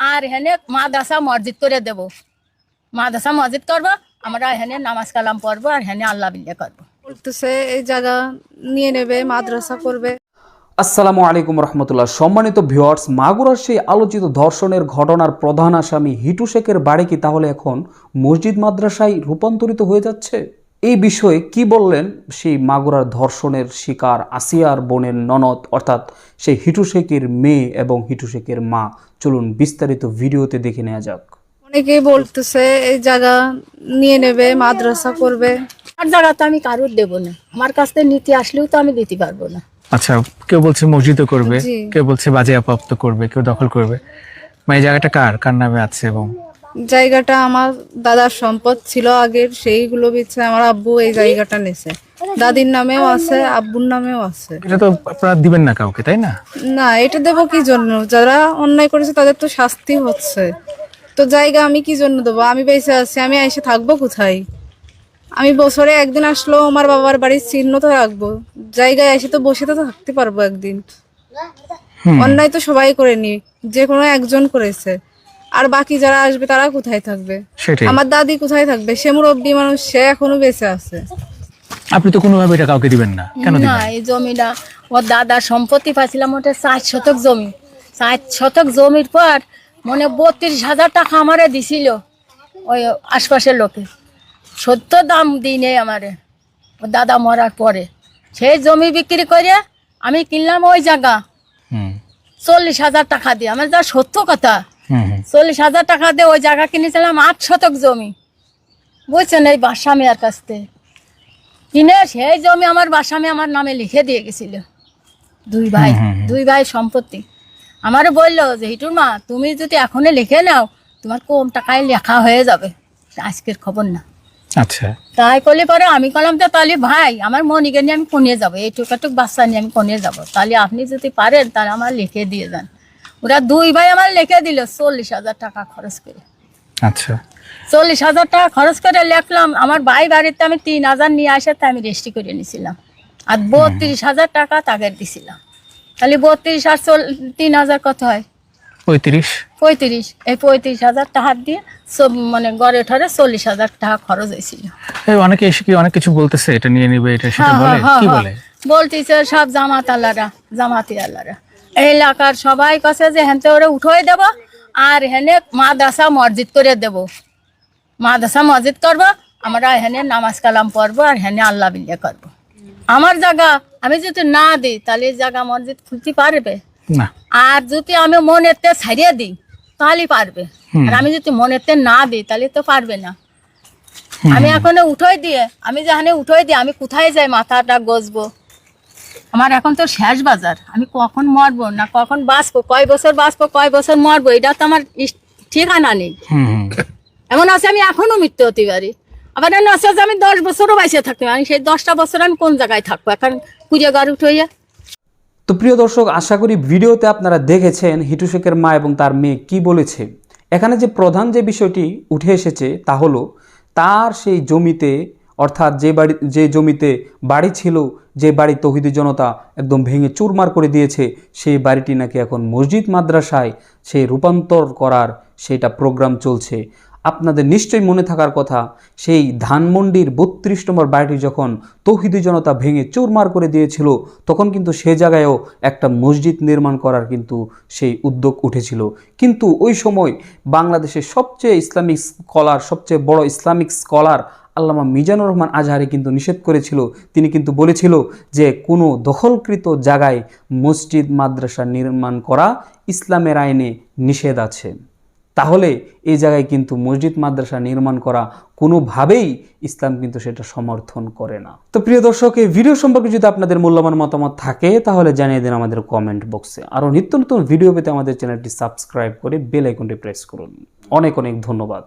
আর হেনে মাদ্রাসা মসজিদ করে দেব। মাদ্রাসা মসজিদ করব আমরা হেনে নামাজ কালাম পড়ব আর হেনে আল্লাহ বিল্লে করব। বলতেছে এই জায়গা নিয়ে নেবে মাদ্রাসা করবে। আসসালামু আলাইকুম রহমতুল্লাহ। সম্মানিত ভিউয়ার্স মাগুরার সেই আলোচিত ধর্ষণের ঘটনার প্রধান আসামি হিটু শেখের বাড়ি কি তাহলে এখন মসজিদ মাদ্রাসায় রূপান্তরিত হয়ে যাচ্ছে? এই বিষয়ে কি বললেন সেই মাগুরার ধর্ষণের শিকার আসিয়ার বোনের ননদ অর্থাৎ সেই হিটু শেখের মেয়ে এবং হিটু শেখের মা? চলুন বিস্তারিত ভিডিওতে দেখে নেওয়া যাক। অনেকেই বলতেছে এই জায়গা নিয়ে নেবে মাদ্রাসা করবে। আর জায়গা তো আমি কারুর দেবো না। আমার কাছ থেকে নীতি আসলেও তো আমি দিতে পারব না। আচ্ছা কেউ বলছে মসজিদও করবে কেউ বলছে বাজেয়াপ্ত করবে কেউ দখল করবে। মানে এই জায়গাটা কার? কার নামে আছে এবং জায়গাটা আমার দাদার সম্পদ ছিল আগের সেইগুলো বিচ্ছে আমার আব্বু এই জায়গাটা নেছে। দাদির নামেও আছে আব্বুর নামেও আছে। এটা তো আপনারা দিবেন না কাউকে তাই না? না এটা দেবো কি জন্য? যারা অন্যায় করেছে তাদের তো শাস্তি হচ্ছে। তো জায়গা আমি কি জন্য দেবো? আমি বেঁচে আছি আমি এসে থাকব কোথায়? আমি বছরে একদিন আসলেও আমার বাবার বাড়ির চিহ্ন তো রাখব। জায়গায় এসে তো বসে তো থাকতে পারব একদিন। অন্যায় তো সবাই করেনি যে কোনো একজন করেছে। আর বাকি যারা আসবে তারা কোথায় থাকবে? সেটাই। আমার দাদি কোথায় থাকবে? সে মুরব্বী মানুষ সে এখনও বেঁচে আছে। আপনি তো কোনোভাবে এটা কাউকে দিবেন না। কেন না এই জমিটা ওর দাদার সম্পত্তি পাইছিলাম ওটা ষাট শতক জমি। ষাট শতক জমির পর মনে বত্রিশ হাজার টাকা আমারে দিছিল ওই আশপাশের লোকে। সত্য দাম দিই নেই আমারে। ও দাদা মরার পরে। সেই জমি বিক্রি করে আমি কিনলাম ওই জায়গা। চল্লিশ হাজার টাকা দিয়ে। আমার যা সত্য কথা। চল্লিশ হাজার টাকা দিয়ে ওই জায়গা কিনেছিলাম আট শতক জমি। বুঝছেন এই বাসামিয়ার কাছ থেকে। কিনে সেই জমি আমার বাসামি আমার নামে লিখে দিয়ে গেছিল। দুই ভাই দুই ভাই সম্পত্তি। আমার বলল যে হিটুর মা তুমি যদি এখনই লিখে নাও তোমার কম টাকায় লেখা হয়ে যাবে? আজকের খবর না। আচ্ছা। তাই করলে পরে আমি কলাম তো তাহলে ভাই আমার মনিকে নিয়ে আমি কোনে যাব এই টুকাটুক বাচ্চা নিয়ে আমি কোনে যাব। তাহলে আপনি যদি পারেন তাহলে আমার লিখে দিয়ে দেন ওরা দুই ভাই আমার লিখে দিল চল্লিশ হাজার টাকা খরচ করে। আচ্ছা। চল্লিশ হাজার টাকা খরচ করে লিখলাম আমার ভাই বাড়িতে আমি তিন হাজার নিয়ে আসে তাই আমি রেজিস্ট্রি করে নিয়েছিলাম আর বত্রিশ হাজার টাকা তাকে দিছিলাম। তাহলে বত্রিশ আর চল তিন হাজার কত হয়? পঁয়ত্রিশ। পঁয়ত্রিশ। এই পঁয়ত্রিশ হাজার টাকা দিয়ে সব মানে গড়ে ঠরে চল্লিশ হাজার টাকা খরচ হয়েছিল। অনেকে এসে কি অনেক কিছু বলতেছে এটা নিয়ে নিবে এটা সেটা হ্যাঁ, বলে? হ্যাঁ, কি হ্যাঁ, বলে? বলতেছে সব জামাত আল্লাহরা জামাতি আল্লাহরা। এলাকার সবাই কাছে যে হেনতে ওরে উঠোই দেব আর হেনে মাদ্রাসা মসজিদ করে দেব। মাদ্রাসা মসজিদ করব আমরা হেনে নামাজ কালাম পড়ব আর হেনে আল্লাহ বিল্লে করব। আমার জায়গা আমি যদি না দিই তাহলে এই জায়গা মসজিদ খুলতে পারবে? আর যদি আমি মনেতে ছাড়িয়ে দিই তাহলে পারবে। আর আমি যদি মনেতে না দিই তাহলে তো পারবে না। আমি এখন উঠোই দিয়ে আমি যেখানে উঠোই দিয়ে আমি কোথায় যাই মাথাটা গজবো? আমার এখন তো শেষ বাজার। আমি কখন মরবো না কখন বাঁচবো? কয় বছর বাঁচবো কয় বছর মরবো? এটা তো আমার ঠিকানা নেই। এমন আছে আমি এখনও মৃত্যু হতে পারি। আবার এমন আছে যে আমি দশ বছরও বাইসে থাকতে পারি সেই দশটা বছর আমি কোন জায়গায় থাকব? এখন কুড়িয়ে গাড়ি উঠে তো প্রিয় দর্শক আশা করি ভিডিওতে আপনারা দেখেছেন হিটু শেখের মা এবং তার মেয়ে কি বলেছে। এখানে যে প্রধান যে বিষয়টি উঠে এসেছে তা হলো তার সেই জমিতে অর্থাৎ যে বাড়ি, যে জমিতে বাড়ি ছিল, যে বাড়ি তহিদি জনতা একদম ভেঙে চুরমার করে দিয়েছে, সেই বাড়িটি নাকি এখন মসজিদ, মাদ্রাসায় সেই রূপান্তর করার সেটা প্রোগ্রাম চলছে। আপনাদের নিশ্চয়ই মনে থাকার কথা, সেই ধানমন্ডির বত্রিশ নম্বর বাড়িটি যখন তৌহিদি জনতা ভেঙে চুরমার করে দিয়েছিল, তখন কিন্তু সে জায়গায়ও একটা মসজিদ নির্মাণ করার কিন্তু সেই উদ্যোগ উঠেছিল। কিন্তু ওই সময় বাংলাদেশের সবচেয়ে ইসলামিক স্কলার, সবচেয়ে বড় ইসলামিক স্কলার আল্লামা মিজানুর রহমান আজহারি কিন্তু নিষেধ করেছিল। তিনি কিন্তু বলেছিল যে কোনো দখলকৃত জায়গায় মসজিদ, মাদ্রাসা নির্মাণ করা ইসলামের আইনে নিষেধ আছে। তাহলে এই জায়গায় কিন্তু মসজিদ, মাদ্রাসা নির্মাণ করা কোনোভাবেই ইসলাম কিন্তু সেটা সমর্থন করে না। তো প্রিয় দর্শক, এই ভিডিও সম্পর্কে যদি আপনাদের মূল্যবান মতামত থাকে, তাহলে জানিয়ে দিন আমাদের কমেন্ট বক্সে। আরও নিত্য নতুন ভিডিও পেতে আমাদের চ্যানেলটি সাবস্ক্রাইব করে বেল আইকনটি প্রেস করুন। অনেক অনেক ধন্যবাদ।